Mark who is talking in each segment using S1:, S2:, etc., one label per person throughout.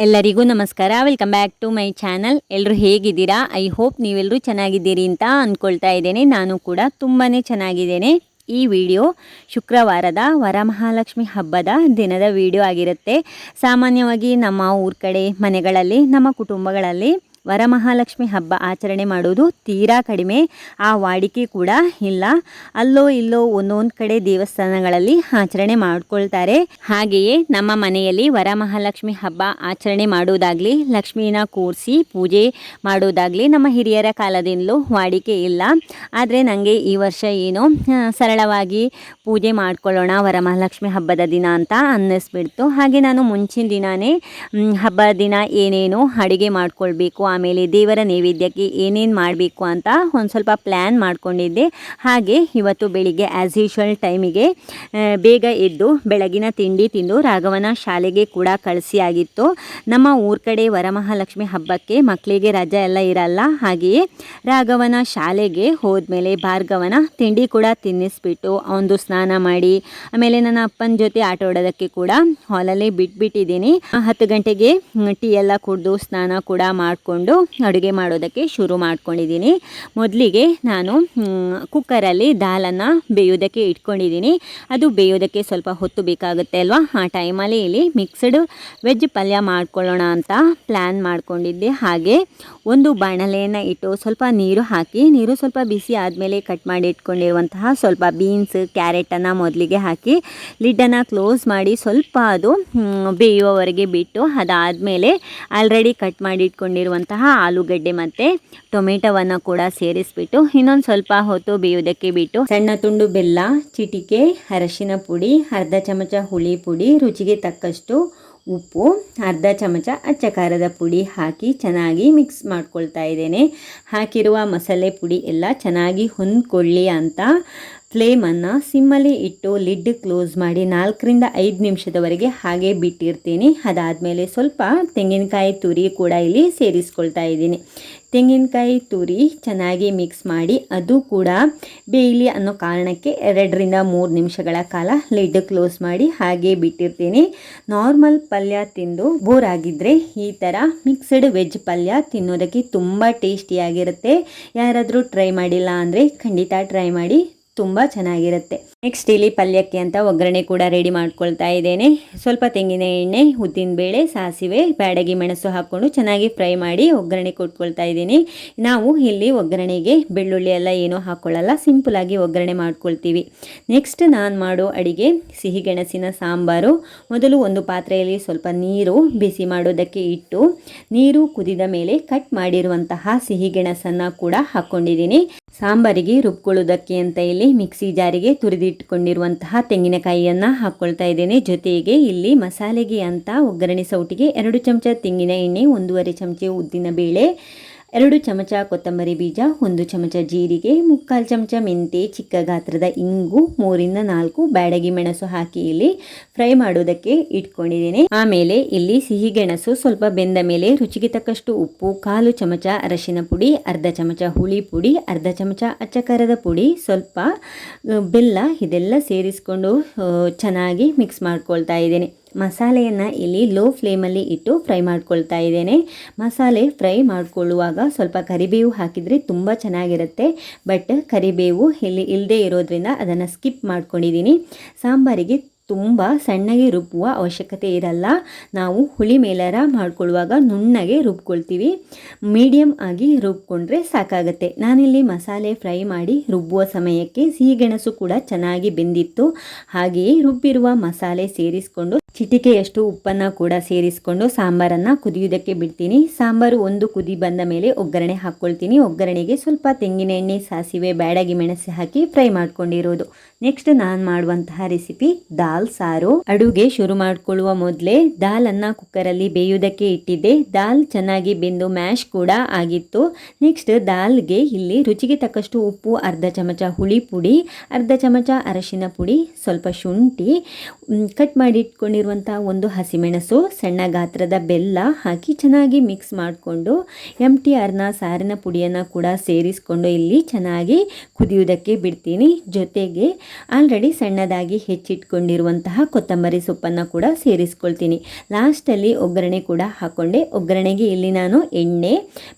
S1: ಎಲ್ಲರಿಗೂ ನಮಸ್ಕಾರ. Welcome back to my channel ಎಲ್ಲರೂ ಹೇಗಿದ್ದೀರಾ? ಐ ಹೋಪ್ ನೀವೆಲ್ಲರೂ ಚೆನ್ನಾಗಿದ್ದೀರಿ ಅಂತ ಅಂದ್ಕೊಳ್ತಾ ಇದ್ದೇನೆ. ನಾನು ಕೂಡ ತುಂಬಾ ಚೆನ್ನಾಗಿದ್ದೇನೆ. ಈ ವಿಡಿಯೋ ಶುಕ್ರವಾರದ ವರಮಹಾಲಕ್ಷ್ಮಿ ಹಬ್ಬದ ದಿನದ ವಿಡಿಯೋ ಆಗಿರುತ್ತೆ. ಸಾಮಾನ್ಯವಾಗಿ ನಮ್ಮ ಊರ ಕಡೆ ಮನೆಗಳಲ್ಲಿ, ನಮ್ಮ ಕುಟುಂಬಗಳಲ್ಲಿ ವರಮಹಾಲಕ್ಷ್ಮಿ ಹಬ್ಬ ಆಚರಣೆ ಮಾಡೋದು ತೀರಾ ಕಡಿಮೆ. ಆ ವಾಡಿಕೆ ಕೂಡ ಇಲ್ಲ. ಅಲ್ಲೋ ಇಲ್ಲೋ ಒಂದೊಂದು ಕಡೆ ದೇವಸ್ಥಾನಗಳಲ್ಲಿ ಆಚರಣೆ ಮಾಡ್ಕೊಳ್ತಾರೆ. ಹಾಗೆಯೇ ನಮ್ಮ ಮನೆಯಲ್ಲಿ ವರಮಹಾಲಕ್ಷ್ಮಿ ಹಬ್ಬ ಆಚರಣೆ ಮಾಡೋದಾಗ್ಲಿ ಲಕ್ಷ್ಮಿನ ಕೂರಿಸಿ ಪೂಜೆ ಮಾಡೋದಾಗ್ಲಿ ನಮ್ಮ ಹಿರಿಯರ ಕಾಲದಿಂದಲೂ ವಾಡಿಕೆ ಇಲ್ಲ. ಆದರೆ ನನಗೆ ಈ ವರ್ಷ ಏನೋ ಸರಳವಾಗಿ ಪೂಜೆ ಮಾಡ್ಕೊಳ್ಳೋಣ ವರಮಹಾಲಕ್ಷ್ಮಿ ಹಬ್ಬದ ದಿನ ಅಂತ ಅನ್ನಿಸ್ಬಿಡ್ತು. ಹಾಗೆ ನಾನು ಮುಂಚಿನ ದಿನಾನೇ ಹಬ್ಬದ ದಿನ ಏನೇನೋ ಅಡುಗೆ ಮಾಡ್ಕೊಳ್ಬೇಕು ಆಮೇಲೆ ದೇವರ ನೈವೇದ್ಯಕ್ಕೆ ಏನೇನು ಮಾಡಬೇಕು ಅಂತ ಒಂದು ಸ್ವಲ್ಪ ಪ್ಲ್ಯಾನ್ ಮಾಡಿಕೊಂಡಿದ್ದೆ. ಹಾಗೆ ಇವತ್ತು ಬೆಳಿಗ್ಗೆ ಆ್ಯಸ್ ಯೂಶ್ವಲ್ ಟೈಮಿಗೆ ಬೇಗ ಎದ್ದು ಬೆಳಗಿನ ತಿಂಡಿ ತಿಂದು ರಾಘವನ ಶಾಲೆಗೆ ಕೂಡ ಕಳಿಸಿ ಆಗಿತ್ತು. ನಮ್ಮ ಊರ ಕಡೆ ವರಮಹಾಲಕ್ಷ್ಮಿ ಹಬ್ಬಕ್ಕೆ ಮಕ್ಕಳಿಗೆ ರಜೆ ಎಲ್ಲ ಇರಲ್ಲ. ಹಾಗೆಯೇ ರಾಘವನ ಶಾಲೆಗೆ ಹೋದ್ಮೇಲೆ ಭಾರ್ಗವನ ತಿಂಡಿ ಕೂಡ ತಿನ್ನಿಸ್ಬಿಟ್ಟು ಅವನದು ಸ್ನಾನ ಮಾಡಿ, ಆಮೇಲೆ ನನ್ನ ಅಪ್ಪನ ಜೊತೆ ಆಟ ಆಡೋದಕ್ಕೆ ಕೂಡ ಹಾಲಲ್ಲಿ ಬಿಟ್ಬಿಟ್ಟಿದ್ದೀನಿ. ಹತ್ತು ಗಂಟೆಗೆ ಟೀ ಎಲ್ಲ ಕುಡಿದು ಸ್ನಾನ ಕೂಡ ಮಾಡಿಕೊಂಡು ಅಡುಗೆ ಮಾಡೋದಕ್ಕೆ ಶುರು ಮಾಡ್ಕೊಂಡಿದ್ದೀನಿ. ಮೊದಲಿಗೆ ನಾನು ಕುಕ್ಕರಲ್ಲಿ ದಾಲನ್ನು ಬೇಯೋದಕ್ಕೆ ಇಟ್ಕೊಂಡಿದ್ದೀನಿ. ಅದು ಬೇಯೋದಕ್ಕೆ ಸ್ವಲ್ಪ ಹೊತ್ತು ಬೇಕಾಗುತ್ತೆ ಅಲ್ವಾ? ಆ ಟೈಮಲ್ಲಿ ಇಲ್ಲಿ ಮಿಕ್ಸ್ಡ್ ವೆಜ್ ಪಲ್ಯ ಮಾಡ್ಕೊಳ್ಳೋಣ ಅಂತ ಪ್ಲ್ಯಾನ್ ಮಾಡ್ಕೊಂಡಿದ್ದೆ. ಹಾಗೆ ಒಂದು ಬಾಣಲೆಯನ್ನು ಇಟ್ಟು ಸ್ವಲ್ಪ ನೀರು ಹಾಕಿ, ನೀರು ಸ್ವಲ್ಪ ಬಿಸಿ ಆದಮೇಲೆ ಕಟ್ ಮಾಡಿ ಇಟ್ಕೊಂಡಿರುವಂತಹ ಸ್ವಲ್ಪ ಬೀನ್ಸ್, ಕ್ಯಾರೆಟನ್ನು ಮೊದಲಿಗೆ ಹಾಕಿ, ಲಿಡ್ಡನ್ನು ಕ್ಲೋಸ್ ಮಾಡಿ ಸ್ವಲ್ಪ ಅದು ಬೇಯುವವರೆಗೆ ಬಿಟ್ಟು ಅದಾದಮೇಲೆ ಆಲ್ರೆಡಿ ಕಟ್ ಮಾಡಿ ಇಟ್ಕೊಂಡಿರುವಂತಹ ಆಲೂಗಡ್ಡೆ ಮತ್ತು ಟೊಮೆಟೊವನ್ನು ಕೂಡ ಸೇರಿಸ್ಬಿಟ್ಟು ಇನ್ನೊಂದು ಸ್ವಲ್ಪ ಹೊತ್ತು ಬೇಯೋದಕ್ಕೆ ಬಿಟ್ಟು ಸಣ್ಣ ತುಂಡು ಬೆಲ್ಲ, ಚಿಟಿಕೆ, ಅರಶಿನ ಪುಡಿ, ಅರ್ಧ ಚಮಚ ಹುಳಿ ಪುಡಿ, ರುಚಿಗೆ ತಕ್ಕಷ್ಟು ಉಪ್ಪು, ಅರ್ಧ ಚಮಚ ಅಚ್ಚ ಖಾರದ ಪುಡಿ ಹಾಕಿ ಚೆನ್ನಾಗಿ ಮಿಕ್ಸ್ ಮಾಡ್ಕೊಳ್ತಾ ಇದ್ದೇನೆ. ಹಾಕಿರುವ ಮಸಾಲೆ ಪುಡಿ ಎಲ್ಲ ಚೆನ್ನಾಗಿ ಹೊಂದ್ಕೊಳ್ಳಿ ಅಂತ ಫ್ಲೇಮನ್ನು ಸಿಮ್ಮಲ್ಲಿ ಇಟ್ಟು ಲಿಡ್ ಕ್ಲೋಸ್ ಮಾಡಿ ನಾಲ್ಕರಿಂದ ಐದು ನಿಮಿಷದವರೆಗೆ ಹಾಗೆ ಬಿಟ್ಟಿರ್ತೀನಿ. ಅದಾದಮೇಲೆ ಸ್ವಲ್ಪ ತೆಂಗಿನಕಾಯಿ ತುರಿ ಕೂಡ ಇಲ್ಲಿ ಸೇರಿಸ್ಕೊಳ್ತಾ ಇದ್ದೀನಿ. ತೆಂಗಿನಕಾಯಿ ತುರಿ ಚೆನ್ನಾಗಿ ಮಿಕ್ಸ್ ಮಾಡಿ ಅದು ಕೂಡ ಬೇಯಲಿ ಅನ್ನೋ ಕಾರಣಕ್ಕೆ ಎರಡರಿಂದ ಮೂರು ನಿಮಿಷಗಳ ಕಾಲ ಲಿಡ್ ಕ್ಲೋಸ್ ಮಾಡಿ ಹಾಗೆ ಬಿಟ್ಟಿರ್ತೀನಿ. ನಾರ್ಮಲ್ ಪಲ್ಯ ತಿಂದು ಬೋರ್ ಆಗಿದ್ದರೆ ಈ ಥರ ಮಿಕ್ಸ್ಡ್ ವೆಜ್ ಪಲ್ಯ ತಿನ್ನೋದಕ್ಕೆ ತುಂಬ ಟೇಸ್ಟಿಯಾಗಿರುತ್ತೆ. ಯಾರಾದರೂ ಟ್ರೈ ಮಾಡಿಲ್ಲ ಅಂದರೆ ಖಂಡಿತ ಟ್ರೈ ಮಾಡಿ. ತುಂಬ ಚೆನ್ನಾಗಿರುತ್ತೆ. ನೆಕ್ಸ್ಟ್ ಇಲ್ಲಿ ಪಲ್ಯಕ್ಕೆ ಅಂತ ಒಗ್ಗರಣೆ ಕೂಡ ರೆಡಿ ಮಾಡ್ಕೊಳ್ತಾ ಇದ್ದೇನೆ. ಸ್ವಲ್ಪ ತೆಂಗಿನ ಎಣ್ಣೆ ಉದ್ದಿನಬೇಳೆ ಸಾಸಿವೆ, ಬ್ಯಾಡಗಿ ಮೆಣಸು ಹಾಕ್ಕೊಂಡು ಚೆನ್ನಾಗಿ ಫ್ರೈ ಮಾಡಿ ಒಗ್ಗರಣೆ ಕೊಟ್ಕೊಳ್ತಾ ಇದ್ದೀನಿ. ನಾವು ಇಲ್ಲಿ ಒಗ್ಗರಣೆಗೆ ಬೆಳ್ಳುಳ್ಳಿ ಎಲ್ಲ ಏನೂ ಹಾಕ್ಕೊಳ್ಳಲ್ಲ ಸಿಂಪಲಾಗಿ ಒಗ್ಗರಣೆ ಮಾಡ್ಕೊಳ್ತೀವಿ. ನೆಕ್ಸ್ಟ್ ನಾನು ಮಾಡೋ ಅಡಿಗೆ ಸಿಹಿ ಗೆಣಸಿನ ಸಾಂಬಾರು. ಮೊದಲು ಒಂದು ಪಾತ್ರೆಯಲ್ಲಿ ಸ್ವಲ್ಪ ನೀರು ಬಿಸಿ ಮಾಡೋದಕ್ಕೆ ಇಟ್ಟು, ನೀರು ಕುದಿದ ಮೇಲೆ ಕಟ್ ಮಾಡಿರುವಂತಹ ಸಿಹಿಗೆಣಸನ್ನು ಕೂಡ ಹಾಕ್ಕೊಂಡಿದ್ದೀನಿ ಸಾಂಬಾರಿಗೆ ರುಬ್ಕೊಳ್ಳೋದಕ್ಕೆ ಅಂತ ಇಲ್ಲಿ ಮಿಕ್ಸಿ ಜಾರಿಗೆ ತುರಿದಿಟ್ಟುಕೊಂಡಿರುವಂತಹ ತೆಂಗಿನಕಾಯಿಯನ್ನು ಹಾಕ್ಕೊಳ್ತಾ ಇದ್ದೇನೆ. ಜೊತೆಗೆ ಇಲ್ಲಿ ಮಸಾಲೆಗೆ ಅಂತ ಒಗ್ಗರಣೆ ಸೌಟಿಗೆ ಎರಡು ಚಮಚ ತೆಂಗಿನ ಎಣ್ಣೆ, ಒಂದೂವರೆ ಚಮಚ ಉದ್ದಿನ ಬೇಳೆ ಎರಡು ಚಮಚ ಕೊತ್ತಂಬರಿ ಬೀಜ, ಒಂದು ಚಮಚ ಜೀರಿಗೆ, ಮುಕ್ಕಾಲು ಚಮಚ ಮೆಂತೆ, ಚಿಕ್ಕ ಗಾತ್ರದ ಇಂಗು, ಮೂರಿಂದ ನಾಲ್ಕು ಬ್ಯಾಡಗಿ ಮೆಣಸು ಹಾಕಿ ಇಲ್ಲಿ ಫ್ರೈ ಮಾಡೋದಕ್ಕೆ ಇಟ್ಕೊಂಡಿದ್ದೇನೆ. ಆಮೇಲೆ ಇಲ್ಲಿ ಸಿಹಿ ಗೆಣಸು ಸ್ವಲ್ಪ ಬೆಂದ ಮೇಲೆ ರುಚಿಗೆ ತಕ್ಕಷ್ಟು ಉಪ್ಪು, ಕಾಲು ಚಮಚ ಅರಶಿನ ಪುಡಿ, ಅರ್ಧ ಚಮಚ ಹುಳಿ ಪುಡಿ, ಅರ್ಧ ಚಮಚ ಅಚ್ಚಕಾರದ ಪುಡಿ, ಸ್ವಲ್ಪ ಬೆಲ್ಲ ಇದೆಲ್ಲ ಸೇರಿಸ್ಕೊಂಡು ಚೆನ್ನಾಗಿ ಮಿಕ್ಸ್ ಮಾಡ್ಕೊಳ್ತಾ ಇದ್ದೇನೆ. ಮಸಾಲೆಯನ್ನು ಇಲ್ಲಿ ಲೋ ಫ್ಲೇಮಲ್ಲಿ ಇಟ್ಟು ಫ್ರೈ ಮಾಡ್ಕೊಳ್ತಾ ಇದ್ದೇನೆ. ಮಸಾಲೆ ಫ್ರೈ ಮಾಡಿಕೊಳ್ಳುವಾಗ ಸ್ವಲ್ಪ ಕರಿಬೇವು ಹಾಕಿದರೆ ತುಂಬ ಚೆನ್ನಾಗಿರುತ್ತೆ. ಬಟ್ ಕರಿಬೇವು ಇಲ್ಲಿ ಇಲ್ಲದೆ ಇರೋದ್ರಿಂದ ಅದನ್ನು ಸ್ಕಿಪ್ ಮಾಡ್ಕೊಂಡಿದ್ದೀನಿ. ಸಾಂಬಾರಿಗೆ ತುಂಬ ಸಣ್ಣಗೆ ರುಬ್ಬುವ ಅವಶ್ಯಕತೆ ಇರಲ್ಲ. ನಾವು ಹುಳಿ ಮೇಲರ ಮಾಡ್ಕೊಳ್ಳುವಾಗ ನುಣ್ಣಗೆ ರುಬ್ಕೊಳ್ತೀವಿ. ಮೀಡಿಯಮ್ ಆಗಿ ರುಬ್ಕೊಂಡ್ರೆ ಸಾಕಾಗುತ್ತೆ. ನಾನಿಲ್ಲಿ ಮಸಾಲೆ ಫ್ರೈ ಮಾಡಿ ರುಬ್ಬುವ ಸಮಯಕ್ಕೆ ಸಿಹಿಗೆಣಸು ಕೂಡ ಚೆನ್ನಾಗಿ ಬೆಂದಿತ್ತು. ಹಾಗೆಯೇ ರುಬ್ಬಿರುವ ಮಸಾಲೆ ಸೇರಿಸ್ಕೊಂಡು ಚಿಟಿಕೆಯಷ್ಟು ಉಪ್ಪನ್ನು ಕೂಡ ಸೇರಿಸ್ಕೊಂಡು ಸಾಂಬಾರನ್ನು ಕುದಿಯೋದಕ್ಕೆ ಬಿಡ್ತೀನಿ. ಸಾಂಬಾರು ಒಂದು ಕುದಿ ಬಂದ ಮೇಲೆ ಒಗ್ಗರಣೆ ಹಾಕ್ಕೊಳ್ತೀನಿ. ಒಗ್ಗರಣೆಗೆ ಸ್ವಲ್ಪ ತೆಂಗಿನ ಎಣ್ಣೆ, ಸಾಸಿವೆ, ಬ್ಯಾಡಗಿ ಮೆಣಸು ಹಾಕಿ ಫ್ರೈ ಮಾಡ್ಕೊಂಡಿರೋದು. ನೆಕ್ಸ್ಟ್ ನಾನು ಮಾಡುವಂತಹ ರೆಸಿಪಿ, ದಾಲ್ ಸಾರು. ಅಡುಗೆ ಶುರು ಮಾಡಿಕೊಳ್ಳುವ ಮೊದಲೇ ದಾಲನ್ನು ಕುಕ್ಕರಲ್ಲಿ ಬೇಯುವುದಕ್ಕೆ ಇಟ್ಟಿದ್ದೆ. ದಾಲ್ ಚೆನ್ನಾಗಿ ಬೆಂದು ಮ್ಯಾಶ್ ಕೂಡ ಆಗಿತ್ತು. ನೆಕ್ಸ್ಟ್ ದಾಲ್ಗೆ ಇಲ್ಲಿ ರುಚಿಗೆ ತಕ್ಕಷ್ಟು ಉಪ್ಪು, ಅರ್ಧ ಚಮಚ ಹುಳಿ ಪುಡಿ, ಅರ್ಧ ಚಮಚ ಅರಶಿನ ಪುಡಿ, ಸ್ವಲ್ಪ ಶುಂಠಿ ಕಟ್ ಮಾಡಿ ಇಟ್ಕೊಂಡಿರುವಂಥ ಒಂದು ಹಸಿಮೆಣಸು, ಸಣ್ಣ ಗಾತ್ರದ ಬೆಲ್ಲ ಹಾಕಿ ಚೆನ್ನಾಗಿ ಮಿಕ್ಸ್ ಮಾಡಿಕೊಂಡು ಎಂ ಟಿ ಆರ್ನ ಸಾರಿನ ಪುಡಿಯನ್ನು ಕೂಡ ಸೇರಿಸ್ಕೊಂಡು ಇಲ್ಲಿ ಚೆನ್ನಾಗಿ ಕುದಿಯುವುದಕ್ಕೆ ಬಿಡ್ತೀನಿ. ಜೊತೆಗೆ ಆಲ್ರೆಡಿ ಸಣ್ಣದಾಗಿ ಹೆಚ್ಚಿಟ್ಕೊಂಡಿರುವಂತಹ ಕೊತ್ತಂಬರಿ ಸೊಪ್ಪನ್ನು ಕೂಡ ಸೇರಿಸ್ಕೊಳ್ತೀನಿ. ಲಾಸ್ಟಲ್ಲಿ ಒಗ್ಗರಣೆ ಕೂಡ ಹಾಕ್ಕೊಂಡೆ ಒಗ್ಗರಣೆಗೆ ಇಲ್ಲಿ ನಾನು ಎಣ್ಣೆ,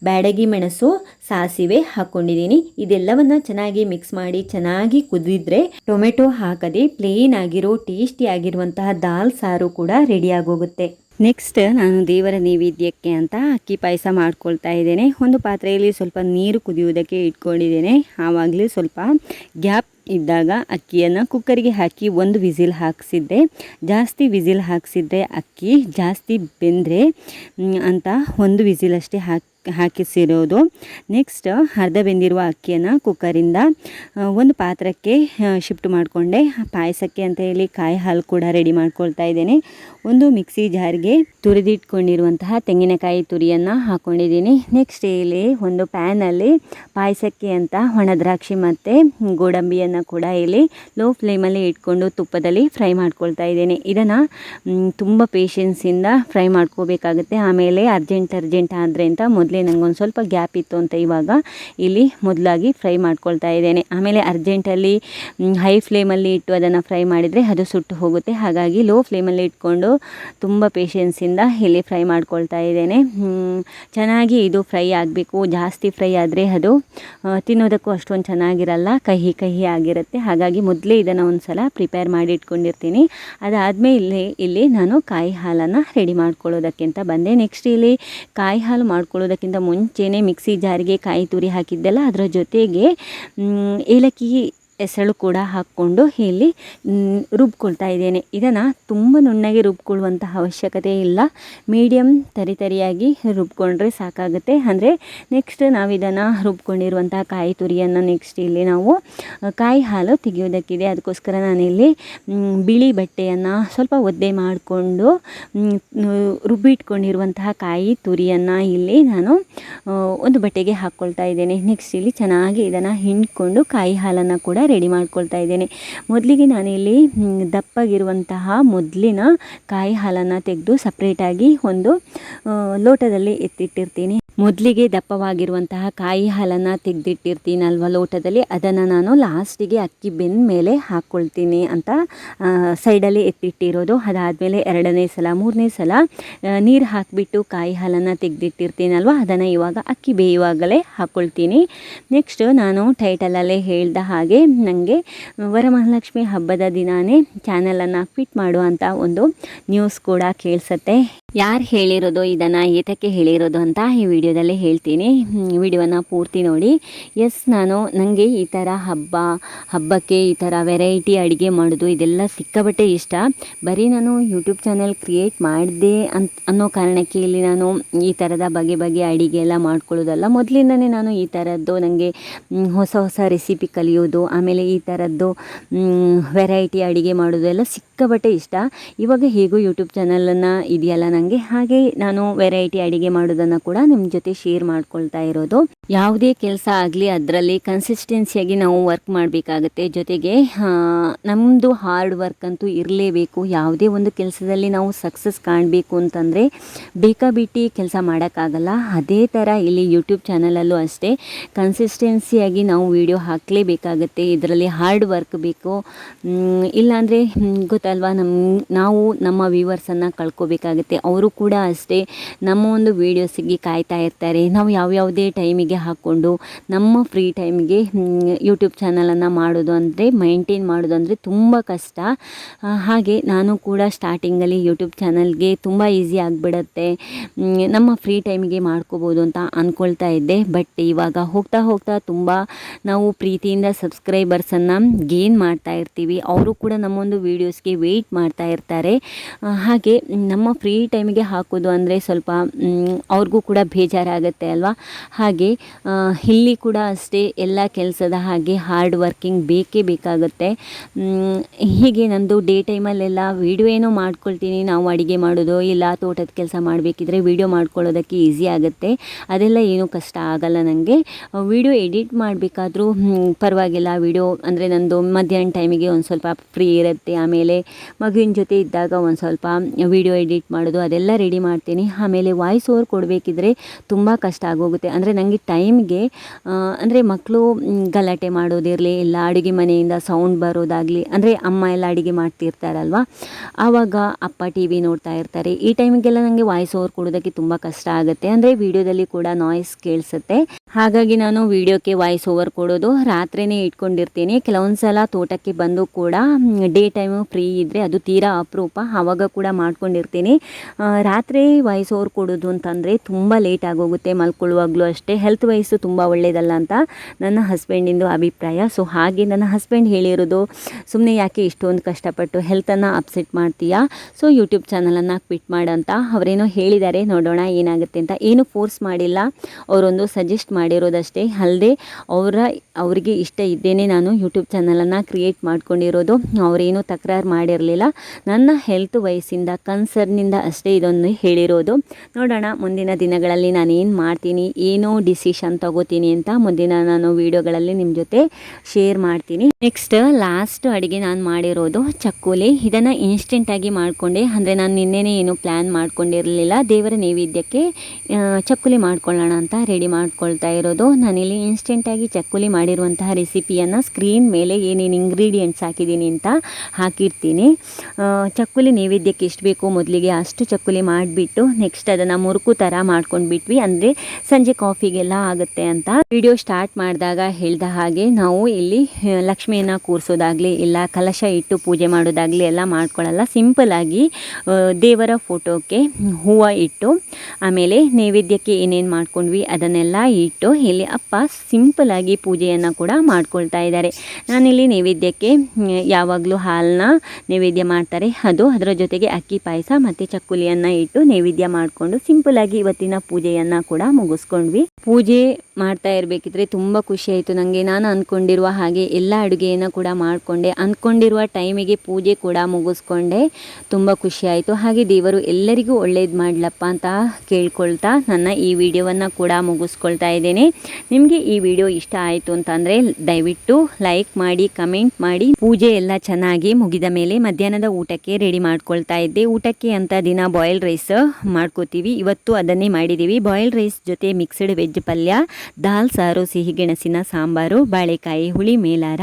S1: ಬ್ಯಾಡಗಿ ಮೆಣಸು, ಸಾಸಿವೆ ಹಾಕ್ಕೊಂಡಿದ್ದೀನಿ ಇದೆಲ್ಲವನ್ನ ಚೆನ್ನಾಗಿ ಮಿಕ್ಸ್ ಮಾಡಿ ಚೆನ್ನಾಗಿ ಕುದಿದ್ರೆ ಟೊಮೆಟೊ ಹಾಕದೆ ಪ್ಲೇನ್ ಆಗಿರೋ ಟೇಸ್ಟಿ ಆಗಿರುವಂತಹ ದಾಲ್ ಸಾರು ಕೂಡ ರೆಡಿ ಹೋಗುತ್ತೆ ನೆಕ್ಸ್ಟ್ ನಾನು ದೇವರ ನೈವೇದ್ಯಕ್ಕೆ ಅಂತ ಅಕ್ಕಿ ಪಾಯಸ ಮಾಡ್ಕೊಳ್ತಾ ಇದ್ದೇನೆ. ಒಂದು ಪಾತ್ರೆಯಲ್ಲಿ ಸ್ವಲ್ಪ ನೀರು ಕುದಿಯುವುದಕ್ಕೆ ಇಟ್ಕೊಂಡಿದ್ದೇನೆ. ಆವಾಗಲೇ ಸ್ವಲ್ಪ ಗ್ಯಾಪ್ ಇದ್ದಾಗ ಅಕ್ಕಿಯನ್ನು ಕುಕ್ಕರಿಗೆ ಹಾಕಿ ಒಂದು ವಿಸಿಲ್ ಹಾಕಿಸಿದ್ದೆ. ಜಾಸ್ತಿ ವಿಸಿಲ್ ಹಾಕಿಸಿದ್ರೆ ಅಕ್ಕಿ ಜಾಸ್ತಿ ಬೆಂದರೆ ಅಂತ ಒಂದು ವಿಸಿಲ್ ಅಷ್ಟೇ ಹಾಕಿ ಹಾಕಿಸಿರೋದು. ನೆಕ್ಸ್ಟ್ ಅರ್ಧ ಬೆಂದಿರುವ ಅಕ್ಕಿಯನ್ನು ಕುಕ್ಕರಿಂದ ಒಂದು ಪಾತ್ರಕ್ಕೆ ಶಿಫ್ಟ್ ಮಾಡಿಕೊಂಡೆ. ಪಾಯಸಕ್ಕೆ ಅಂತ ಹೇಳಿ ಕಾಯಿ ಹಾಲು ಕೂಡ ರೆಡಿ ಮಾಡ್ಕೊಳ್ತಾ ಇದ್ದೇನೆ. ಒಂದು ಮಿಕ್ಸಿ ಜಾರ್ಗೆ ತುರಿದಿಟ್ಕೊಂಡಿರುವಂತಹ ತೆಂಗಿನಕಾಯಿ ತುರಿಯನ್ನು ಹಾಕ್ಕೊಂಡಿದ್ದೀನಿ ನೆಕ್ಸ್ಟ್ ಇಲ್ಲಿ ಒಂದು ಪ್ಯಾನಲ್ಲಿ ಪಾಯಸಕ್ಕೆ ಅಂತ ಒಣ ದ್ರಾಕ್ಷಿ ಮತ್ತು ಗೋಡಂಬಿಯನ್ನು ಕೂಡ ಇಲ್ಲಿ ಲೋ ಫ್ಲೇಮಲ್ಲಿ ಇಟ್ಕೊಂಡು ತುಪ್ಪದಲ್ಲಿ ಫ್ರೈ ಮಾಡ್ಕೊಳ್ತಾ ಇದ್ದೇನೆ. ಇದನ್ನು ತುಂಬ ಪೇಷನ್ಸಿಂದ ಫ್ರೈ ಮಾಡ್ಕೋಬೇಕಾಗುತ್ತೆ. ಆಮೇಲೆ ಅರ್ಜೆಂಟ್ ಅರ್ಜೆಂಟ್ ಆದರೆ ಅಂತ ಮೊದಲೇ ನನಗೊಂದು ಸ್ವಲ್ಪ ಗ್ಯಾಪ್ ಇತ್ತು ಅಂತ ಇವಾಗ ಇಲ್ಲಿ ಮೊದಲಾಗಿ ಫ್ರೈ ಮಾಡ್ಕೊಳ್ತಾ ಇದ್ದೇನೆ. ಆಮೇಲೆ ಅರ್ಜೆಂಟಲ್ಲಿ ಹೈ ಫ್ಲೇಮಲ್ಲಿ ಇಟ್ಟು ಅದನ್ನು ಫ್ರೈ ಮಾಡಿದರೆ ಅದು ಸುಟ್ಟು ಹೋಗುತ್ತೆ. ಹಾಗಾಗಿ ಲೋ ಫ್ಲೇಮಲ್ಲಿ ಇಟ್ಕೊಂಡು ತುಂಬ ಪೇಷನ್ಸಿಂದ ಇಲ್ಲಿ ಫ್ರೈ ಮಾಡ್ಕೊಳ್ತಾ ಇದ್ದೇನೆ. ಚೆನ್ನಾಗಿ ಇದು ಫ್ರೈ ಆಗಬೇಕು. ಜಾಸ್ತಿ ಫ್ರೈ ಆದರೆ ಅದು ತಿನ್ನೋದಕ್ಕೂ ಅಷ್ಟೊಂದು ಚೆನ್ನಾಗಿರಲ್ಲ. ಕಹಿ ಕಹಿ ಆಗಿರುತ್ತೆ. ಹಾಗಾಗಿ ಮೊದಲೇ ಇದನ್ನು ಒಂದು ಸಲ ಪ್ರಿಪೇರ್ ಮಾಡಿ ಇಟ್ಕೊಂಡಿರ್ತೀನಿ. ಅದಾದಮೇಲೆ ಇಲ್ಲಿ ಇಲ್ಲಿ ನಾನು ಕಾಯಿ ಹಾಲನ್ನು ರೆಡಿ ಮಾಡ್ಕೊಳ್ಳೋದಕ್ಕೆ ಅಂತ ಬಂದೆ. ನೆಕ್ಸ್ಟ್ ಇಲ್ಲಿ ಕಾಯಿ ಹಾಲು ಮಾಡ್ಕೊಳ್ಳೋದಕ್ಕಿಂತ ಮುಂಚೆನೇ ಮಿಕ್ಸಿ ಜಾರಿಗೆ ಕಾಯಿ ತುರಿ ಹಾಕಿದ್ದೆಲ್ಲ ಅದರ ಜೊತೆಗೆ ಏಲಕ್ಕಿ ಹೆಸಳು ಕೂಡ ಹಾಕ್ಕೊಂಡು ಇಲ್ಲಿ ರುಬ್ಕೊಳ್ತಾ ಇದ್ದೇನೆ. ಇದನ್ನು ತುಂಬ ನುಣ್ಣಗೆ ರುಬ್ಕೊಳ್ಳುವಂತಹ ಅವಶ್ಯಕತೆ ಇಲ್ಲ. ಮೀಡಿಯಮ್ ತರಿತರಿಯಾಗಿ ರುಬ್ಕೊಂಡ್ರೆ ಸಾಕಾಗುತ್ತೆ. ಅಂದರೆ ನೆಕ್ಸ್ಟ್ ನಾವು ಇದನ್ನು ರುಬ್ಕೊಂಡಿರುವಂತಹ ಕಾಯಿ ತುರಿಯನ್ನು ನೆಕ್ಸ್ಟ್ ಇಲ್ಲಿ ನಾವು ಕಾಯಿ ಹಾಲು ತೆಗೆಯೋದಕ್ಕಿದೆ. ಅದಕ್ಕೋಸ್ಕರ ನಾನಿಲ್ಲಿ ಬಿಳಿ ಬಟ್ಟೆಯನ್ನು ಸ್ವಲ್ಪ ಒದ್ದೆ ಮಾಡಿಕೊಂಡು ರುಬ್ಬಿಟ್ಕೊಂಡಿರುವಂತಹ ಕಾಯಿ ತುರಿಯನ್ನು ಇಲ್ಲಿ ನಾನು ಒಂದು ಬಟ್ಟೆಗೆ ಹಾಕ್ಕೊಳ್ತಾ ಇದ್ದೇನೆ. ನೆಕ್ಸ್ಟ್ ಇಲ್ಲಿ ಚೆನ್ನಾಗಿ ಇದನ್ನು ಹಿಂಡ್ಕೊಂಡು ಕಾಯಿ ಹಾಲನ್ನು ಕೂಡ ರೆಡಿ ಮಾಡ್ಕೊಳ್ತಾ ಇದ್ದೇನೆ. ಮೊದಲಿಗೆ ನಾನಿಲ್ಲಿ ದಪ್ಪಗಿರುವಂತಹ ಮೊದಲಿನ ಕಾಯಿ ಹಾಲನ್ನು ತೆಗೆದು ಸಪ್ರೇಟಾಗಿ ಒಂದು ಲೋಟದಲ್ಲಿ ಎತ್ತಿಟ್ಟಿರ್ತೀನಿ. ಮೊದಲಿಗೆ ದಪ್ಪವಾಗಿರುವಂತಹ ಕಾಯಿ ಹಾಲನ್ನು ತೆಗೆದಿಟ್ಟಿರ್ತೀನಲ್ವ ಲೋಟದಲ್ಲಿ? ಅದನ್ನು ನಾನು ಲಾಸ್ಟಿಗೆ ಅಕ್ಕಿ ಬೆಂದ ಮೇಲೆ ಹಾಕ್ಕೊಳ್ತೀನಿ ಅಂತ ಸೈಡಲ್ಲಿ ಎತ್ತಿಟ್ಟಿರೋದು. ಅದಾದಮೇಲೆ ಎರಡನೇ ಸಲ, ಮೂರನೇ ಸಲ ನೀರು ಹಾಕಿಬಿಟ್ಟು ಕಾಯಿ ಹಾಲನ್ನು ತೆಗೆದಿಟ್ಟಿರ್ತೀನಲ್ವ? ಅದನ್ನು ಇವಾಗ ಅಕ್ಕಿ ಬೇಯುವಾಗಲೇ ಹಾಕ್ಕೊಳ್ತೀನಿ ನೆಕ್ಸ್ಟ್ ನಾನು ಟೈಟಲಲ್ಲೇ ಹೇಳ್ದ ಹಾಗೆ ನನಗೆ ವರಮಹಾಲಕ್ಷ್ಮಿ ಹಬ್ಬದ ದಿನಾನೇ ಚಾನಲನ್ನು ಕ್ವಿಟ್ ಮಾಡುವಂಥ ಒಂದು ನ್ಯೂಸ್ ಕೂಡ ಕೇಳಿಸತ್ತೆ. ಯಾರು ಹೇಳಿರೋದು, ಇದನ್ನು ಏತಕ್ಕೆ ಹೇಳಿರೋದು ಅಂತ ಈ ವಿಡಿಯೋದಲ್ಲಿ ಹೇಳ್ತೀನಿ. ವಿಡಿಯೋನ ಪೂರ್ತಿ ನೋಡಿ. ಎಸ್ ನಾನು ನನಗೆ ಈ ಥರ ಹಬ್ಬ, ಹಬ್ಬಕ್ಕೆ ಈ ಥರ ವೆರೈಟಿ ಅಡುಗೆ ಮಾಡೋದು ಇದೆಲ್ಲ ಸಿಕ್ಕಬಟ್ಟೆ ಇಷ್ಟ. ಬರೀ ನಾನು ಯೂಟ್ಯೂಬ್ ಚಾನಲ್ ಕ್ರಿಯೇಟ್ ಮಾಡಿದೆ ಅಂತ ಅನ್ನೋ ಕಾರಣಕ್ಕೆ ಇಲ್ಲಿ ನಾನು ಈ ಥರದ ಬಗೆ ಬಗೆ ಅಡುಗೆ ಎಲ್ಲ ಮಾಡ್ಕೊಳ್ಳೋದಲ್ಲ. ಮೊದಲಿಂದನೇ ನಾನು ಈ ಥರದ್ದು ನನಗೆ ಹೊಸ ಹೊಸ ರೆಸಿಪಿ ಕಲಿಯೋದು, ಆಮೇಲೆ ಈ ಥರದ್ದು ವೆರೈಟಿ ಅಡುಗೆ ಮಾಡೋದು ಎಲ್ಲ ಸಿಕ್ಕಾಬಟ್ಟೆ ಇಷ್ಟ. ಇವಾಗ ಹೇಗೂ ಯೂಟ್ಯೂಬ್ ಚಾನಲನ್ನು ಇದೆಯಲ್ಲ ನನಗೆ ಹಾಗೆ ನಾನು ವೆರೈಟಿ ಅಡಿಗೆ ಮಾಡೋದನ್ನು ಕೂಡ ನಿಮ್ಮ ಜೊತೆ ಶೇರ್ ಮಾಡ್ಕೊಳ್ತಾ ಇರೋದು. ಯಾವುದೇ ಕೆಲಸ ಆಗಲಿ ಅದರಲ್ಲಿ ಕನ್ಸಿಸ್ಟೆನ್ಸಿಯಾಗಿ ನಾವು ವರ್ಕ್ ಮಾಡಬೇಕಾಗತ್ತೆ. ಜೊತೆಗೆ ನಮ್ಮದು ಹಾರ್ಡ್ ವರ್ಕ್ ಅಂತೂ ಇರಲೇಬೇಕು. ಯಾವುದೇ ಒಂದು ಕೆಲಸದಲ್ಲಿ ನಾವು ಸಕ್ಸಸ್ ಕಾಣಬೇಕು ಅಂತಂದರೆ ಬೇಕಾಬಿಟ್ಟು ಕೆಲಸ ಮಾಡೋಕ್ಕಾಗಲ್ಲ. ಅದೇ ಥರ ಇಲ್ಲಿ ಯೂಟ್ಯೂಬ್ ಚಾನಲಲ್ಲೂ ಅಷ್ಟೇ ಕನ್ಸಿಸ್ಟೆನ್ಸಿಯಾಗಿ ನಾವು ವಿಡಿಯೋ ಹಾಕಲೇಬೇಕಾಗತ್ತೆ. ಇದರಲ್ಲಿ ಹಾರ್ಡ್ ವರ್ಕ್ ಬೇಕು. ಇಲ್ಲಾಂದರೆ ಗೊತ್ತಲ್ವಾ? ನಮ್ಮ ನಾವು ನಮ್ಮ ವ್ಯೂವರ್ಸನ್ನು ಕಳ್ಕೊಬೇಕಾಗತ್ತೆ. ಅವರು ಕೂಡ ಅಷ್ಟೇ ನಮ್ಮ ಒಂದು ವೀಡಿಯೋಸಿಗೆ ಕಾಯ್ತಾ ಇರ್ತಾರೆ. ನಾವು ಯಾವ್ಯಾವುದೇ ಟೈಮಿಗೆ ಹಾಕ್ಕೊಂಡು ನಮ್ಮ ಫ್ರೀ ಟೈಮಿಗೆ ಯೂಟ್ಯೂಬ್ ಚಾನಲನ್ನು ಮಾಡೋದು ಅಂದರೆ ಮೈಂಟೈನ್ ಮಾಡೋದು ಅಂದರೆ ತುಂಬ ಕಷ್ಟ. ಹಾಗೆ ನಾನು ಕೂಡ ಸ್ಟಾರ್ಟಿಂಗಲ್ಲಿ ಯೂಟ್ಯೂಬ್ ಚಾನಲ್ಗೆ ತುಂಬ ಈಸಿ ಆಗಿಬಿಡತ್ತೆ. ನಮ್ಮ ಫ್ರೀ ಟೈಮಿಗೆ ಮಾಡ್ಕೋಬೋದು ಅಂತ ಅಂದ್ಕೊಳ್ತಾ ಇದ್ದೆ. ಬಟ್ ಇವಾಗ ಹೋಗ್ತಾ ಹೋಗ್ತಾ ತುಂಬ ನಾವು ಪ್ರೀತಿಯಿಂದ ಸಬ್ಸ್ಕ್ರೈಬರ್ಸನ್ನು ಗೇನ್ ಮಾಡ್ತಾ ಇರ್ತೀವಿ. ಅವರು ಕೂಡ ನಮ್ಮೊಂದು ವೀಡಿಯೋಸ್ಗೆ ವೆಯ್ಟ್ ಮಾಡ್ತಾ ಇರ್ತಾರೆ. ಹಾಗೆ ನಮ್ಮ ಫ್ರೀ ಟೈಮ್ ಟೈಮಿಗೆ ಹಾಕೋದು ಅಂದರೆ ಸ್ವಲ್ಪ ಅವ್ರಿಗೂ ಕೂಡ ಬೇಜಾರಾಗುತ್ತೆ ಅಲ್ವಾ? ಹಾಗೆ ಇಲ್ಲಿ ಕೂಡ ಅಷ್ಟೇ ಎಲ್ಲ ಕೆಲಸದ ಹಾಗೆ ಹಾರ್ಡ್ ವರ್ಕಿಂಗ್ ಬೇಕೇ ಬೇಕಾಗುತ್ತೆ. ಹೀಗೆ ನಂದು ಡೇ ಟೈಮಲ್ಲೆಲ್ಲ ವೀಡಿಯೋ ಏನೋ ಮಾಡ್ಕೊಳ್ತೀನಿ. ನಾವು ಅಡುಗೆ ಮಾಡೋದು ಇಲ್ಲ ತೋಟದ ಕೆಲಸ ಮಾಡಬೇಕಿದ್ರೆ ವೀಡಿಯೋ ಮಾಡ್ಕೊಳ್ಳೋದಕ್ಕೆ ಈಸಿ ಆಗುತ್ತೆ. ಅದೆಲ್ಲ ಏನೂ ಕಷ್ಟ ಆಗಲ್ಲ ನನಗೆ ವೀಡಿಯೋ ಎಡಿಟ್ ಮಾಡಬೇಕಾದ್ರೂ ಪರವಾಗಿಲ್ಲ. ವೀಡಿಯೋ ಅಂದರೆ ನಂದು ಮಧ್ಯಾಹ್ನ ಟೈಮಿಗೆ ಒಂದು ಸ್ವಲ್ಪ ಫ್ರೀ ಇರುತ್ತೆ. ಆಮೇಲೆ ಮಗುವಿನ ಜೊತೆ ಇದ್ದಾಗ ಒಂದು ಸ್ವಲ್ಪ ವೀಡಿಯೋ ಎಡಿಟ್ ಮಾಡೋದು ಅದೆಲ್ಲ ರೆಡಿ ಮಾಡ್ತೀನಿ. ಆಮೇಲೆ ವಾಯ್ಸ್ ಓವರ್ ಕೊಡಬೇಕಿದ್ರೆ ತುಂಬ ಕಷ್ಟ ಆಗೋಗುತ್ತೆ. ಅಂದರೆ ನನಗೆ ಟೈಮ್ಗೆ ಅಂದರೆ ಮಕ್ಕಳು ಗಲಾಟೆ ಮಾಡೋದಿರಲಿ, ಇಲ್ಲ ಅಡುಗೆ ಮನೆಯಿಂದ ಸೌಂಡ್ ಬರೋದಾಗಲಿ, ಅಂದರೆ ಅಮ್ಮ ಎಲ್ಲ ಅಡುಗೆ ಮಾಡ್ತಿರ್ತಾರಲ್ವ? ಆವಾಗ ಅಪ್ಪ ಟಿ ವಿ ನೋಡ್ತಾ ಇರ್ತಾರೆ. ಈ ಟೈಮಿಗೆಲ್ಲ ನನಗೆ ವಾಯ್ಸ್ ಓವರ್ ಕೊಡೋದಕ್ಕೆ ತುಂಬ ಕಷ್ಟ ಆಗುತ್ತೆ. ಅಂದರೆ ವಿಡಿಯೋದಲ್ಲಿ ಕೂಡ ನಾಯ್ಸ್ ಕೇಳಿಸುತ್ತೆ. ಹಾಗಾಗಿ ನಾನು ವಿಡಿಯೋಕ್ಕೆ ವಾಯ್ಸ್ ಓವರ್ ಕೊಡೋದು ರಾತ್ರಿನೇ ಇಟ್ಕೊಂಡಿರ್ತೀನಿ. ಕೆಲವೊಂದು ಸಲ ತೋಟಕ್ಕೆ ಬಂದು ಕೂಡ ಡೇ ಟೈಮು ಫ್ರೀ ಇದ್ದರೆ ಅದು ತೀರಾ ಅಪರೂಪ. ಆವಾಗ ಕೂಡ ಮಾಡ್ಕೊಂಡಿರ್ತೀನಿ. ರಾತ್ರಿ ವಾಯ್ಸ್ ಓವರ್ ಕೊಡೋದು ಅಂತಂದರೆ ತುಂಬ ಲೇಟ್ ಆಗೋಗುತ್ತೆ, ಮಲ್ಕೊಳ್ಳುವಾಗಲೂ ಅಷ್ಟೇ. ಹೆಲ್ತ್ ವೈಸು ತುಂಬ ಒಳ್ಳೆಯದಲ್ಲ ಅಂತ ನನ್ನ ಹಸ್ಬೆಂಡಿಂದು ಅಭಿಪ್ರಾಯ. ಸೊ ಹಾಗೆ ನನ್ನ ಹಸ್ಬೆಂಡ್ ಹೇಳಿರೋದು ಸುಮ್ಮನೆ ಯಾಕೆ ಇಷ್ಟೊಂದು ಕಷ್ಟಪಟ್ಟು ಹೆಲ್ತನ್ನು ಅಪ್ಸೆಟ್ ಮಾಡ್ತೀಯಾ? ಸೊ ಯೂಟ್ಯೂಬ್ ಚಾನಲನ್ನು ಕ್ವಿಟ್ ಮಾಡಂತ ಅವರೇನೋ ಹೇಳಿದ್ದಾರೆ. ನೋಡೋಣ ಏನಾಗುತ್ತೆ ಅಂತ. ಏನು ಫೋರ್ಸ್ ಮಾಡಿಲ್ಲ. ಅವರೊಂದು ಸಜೆಸ್ಟ್ ಮಾಡಿರೋದಷ್ಟೇ ಅಲ್ಲದೆ ಅವರ, ಅವರಿಗೆ ಇಷ್ಟ ಇದ್ದೇನೆ ನಾನು ಯೂಟ್ಯೂಬ್ ಚಾನಲನ್ನು ಕ್ರಿಯೇಟ್ ಮಾಡ್ಕೊಂಡಿರೋದು. ಅವರೇನು ತಕರಾರು ಮಾಡಿರಲಿಲ್ಲ. ನನ್ನ ಹೆಲ್ತ್ ವಯಸ್ಸಿಂದ ಕನ್ಸರ್ನಿಂದ ಅಷ್ಟೇ. ಇದೊಂದು ಹೇಳಿರೋದು. ನೋಡೋಣ, ಮುಂದಿನ ದಿನಗಳಲ್ಲಿ ನಾನು ಏನು ಮಾಡ್ತೀನಿ, ಏನೋ ಡಿಸಿಷನ್ ತಗೋತೀನಿ ಅಂತ ಮುಂದಿನ ನಾನು ವೀಡಿಯೋಗಳಲ್ಲಿ ನಿಮ್ಮ ಜೊತೆ ಶೇರ್ ಮಾಡ್ತೀನಿ. ನೆಕ್ಸ್ಟ್ ಲಾಸ್ಟ್ ಅಡುಗೆ ನಾನು ಮಾಡಿರೋದು ಚಕ್ಕುಲಿ. ಇದನ್ನು ಇನ್ಸ್ಟೆಂಟಾಗಿ ಮಾಡಿಕೊಂಡೆ. ಅಂದರೆ ನಾನು ನಿನ್ನೆನೇ ಏನು ಪ್ಲ್ಯಾನ್ ಮಾಡ್ಕೊಂಡಿರಲಿಲ್ಲ. ದೇವರ ನೈವೇದ್ಯಕ್ಕೆ ಚಕ್ಕುಲಿ ಮಾಡ್ಕೊಳ್ಳೋಣ ಅಂತ ರೆಡಿ ಮಾಡ್ಕೊಳ್ತಾ ಇರೋದು. ನಾನಿಲ್ಲಿ ಇನ್ಸ್ಟೆಂಟಾಗಿ ಚಕ್ಕುಲಿ ಮಾಡಿರುವಂತಹ ರೆಸಿಪಿಯನ್ನು ಸ್ಕ್ರೀನ್ ಮೇಲೆ ಏನೇನು ಇಂಗ್ರೀಡಿಯೆಂಟ್ಸ್ ಹಾಕಿದ್ದೀನಿ ಅಂತ ಹಾಕಿರ್ತೀನಿ. ಚಕ್ಕುಲಿ ನೈವೇದ್ಯಕ್ಕೆ ಎಷ್ಟು ಬೇಕು ಮೊದಲಿಗೆ ಅಷ್ಟು ಚಕ್ಕುಲಿ ಮಾಡಿಬಿಟ್ಟು ನೆಕ್ಸ್ಟ್ ಅದನ್ನು ಮುರುಕು ಥರ ಮಾಡ್ಕೊಂಡ್ಬಿಟ್ವಿ. ಅಂದರೆ ಸಂಜೆ ಕಾಫಿಗೆಲ್ಲ ಆಗುತ್ತೆ ಅಂತ. ವಿಡಿಯೋ ಸ್ಟಾರ್ಟ್ ಮಾಡಿದಾಗ ಹೇಳಿದ ಹಾಗೆ ನಾವು ಇಲ್ಲಿ ಲಕ್ಷ್ಮಿಯನ್ನು ಕೂರಿಸೋದಾಗಲಿ, ಇಲ್ಲ ಕಲಶ ಇಟ್ಟು ಪೂಜೆ ಮಾಡೋದಾಗಲಿ ಎಲ್ಲ ಮಾಡ್ಕೊಳ್ಳಲ್ಲ ಆಗಿ ದೇವರ ಫೋಟೋಕ್ಕೆ ಹೂವು ಇಟ್ಟು, ಆಮೇಲೆ ನೈವೇದ್ಯಕ್ಕೆ ಏನೇನು ಮಾಡ್ಕೊಂಡ್ವಿ ಅದನ್ನೆಲ್ಲ ಇಟ್ಟು ಇಲ್ಲಿ ಅಪ್ಪ ಸಿಂಪಲ್ಲಾಗಿ ಪೂಜೆಯನ್ನು ಕೂಡ ಮಾಡ್ಕೊಳ್ತಾ ಇದ್ದಾರೆ. ನಾನಿಲ್ಲಿ ನೈವೇದ್ಯಕ್ಕೆ ಯಾವಾಗಲೂ ಹಾಲನ್ನ ನೈವೇದ್ಯ ಮಾಡ್ತಾರೆ. ಅದು ಅದರ ಜೊತೆಗೆ ಅಕ್ಕಿ ಪಾಯಸ ಮತ್ತು ಚಕ್ಕುಲಿಯನ್ನು ಇಟ್ಟು ನೈವೇದ್ಯ ಮಾಡಿಕೊಂಡು ಆಗಿ ಇವತ್ತಿನ ಪೂಜೆಯನ್ನ ಕೂಡ ಮುಗಿಸ್ಕೊಂಡ್ವಿ. ಪೂಜೆ ಮಾಡ್ತಾ ಇರಬೇಕಿದ್ರೆ ತುಂಬಾ ಖುಷಿ ಆಯಿತು. ನನಗೆ ನಾನು ಅಂದ್ಕೊಂಡಿರುವ ಹಾಗೆ ಎಲ್ಲ ಅಡುಗೆಯನ್ನು ಕೂಡ ಮಾಡಿಕೊಂಡೆ. ಅಂದ್ಕೊಂಡಿರುವ ಟೈಮಿಗೆ ಪೂಜೆ ಕೂಡ ಮುಗಿಸ್ಕೊಂಡೆ. ತುಂಬ ಖುಷಿ ಆಯಿತು. ಹಾಗೆ ದೇವರು ಎಲ್ಲರಿಗೂ ಒಳ್ಳೇದು ಮಾಡಲಪ್ಪ ಅಂತ ಕೇಳ್ಕೊಳ್ತಾ ನನ್ನ ಈ ವಿಡಿಯೋವನ್ನು ಕೂಡ ಮುಗಿಸ್ಕೊಳ್ತಾ ಇದ್ದೇನೆ. ನಿಮಗೆ ಈ ವಿಡಿಯೋ ಇಷ್ಟ ಆಯಿತು ಅಂತಂದರೆ ದಯವಿಟ್ಟು ಲೈಕ್ ಮಾಡಿ ಕಮೆಂಟ್ ಮಾಡಿ. ಪೂಜೆ ಎಲ್ಲ ಚೆನ್ನಾಗಿ ಮುಗಿದ ಮೇಲೆ ಮಧ್ಯಾಹ್ನದ ಊಟಕ್ಕೆ ರೆಡಿ ಮಾಡ್ಕೊಳ್ತಾ ಇದ್ದೆ. ಊಟಕ್ಕೆ ಅಂತ ದಿನ ಬಾಯ್ಲ್ ರೈಸ್ ಮಾಡ್ಕೋತೀವಿ. ಇವತ್ತು ಅದನ್ನೇ ಮಾಡಿದ್ದೀವಿ ಬಾಯ್ಲ್ ರೈಸ್ ಜೊತೆ ಮಿಕ್ಸ್ಡ್ ವೆಜ್ ಪಲ್ಯ, ದಾಲ್, ಸಾರು ಸಿಹಿಗೆಣಸಿನ ಸಾಂಬಾರು, ಬಾಳೆಕಾಯಿ, ಹುಳಿ, ಮೇಲಾರ,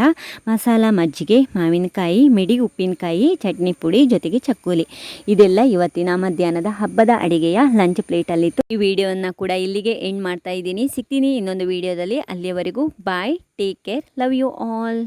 S1: ಮಸಾಲ ಮಜ್ಜಿಗೆ, ಮಾವಿನಕಾಯಿ, ಮಿಡಿ ಉಪ್ಪಿನಕಾಯಿ, ಚಟ್ನಿ ಪುಡಿ ಜೊತೆಗೆ ಚಕ್ಕುಲಿ. ಇದೆಲ್ಲ ಇವತ್ತಿನ ಮಧ್ಯಾಹ್ನದ ಹಬ್ಬದ ಅಡಿಗೆಯ ಲಂಚ್ ಪ್ಲೇಟಲ್ಲಿತ್ತು ಈ ವಿಡಿಯೋನ ಕೂಡ ಇಲ್ಲಿಗೆ ಎಂಡ್ ಮಾಡ್ತಾ ಇದ್ದೀನಿ. ಸಿಗ್ತೀನಿ ಇನ್ನೊಂದು ವಿಡಿಯೋದಲ್ಲಿ. ಅಲ್ಲಿಯವರೆಗೂ bye take care love you all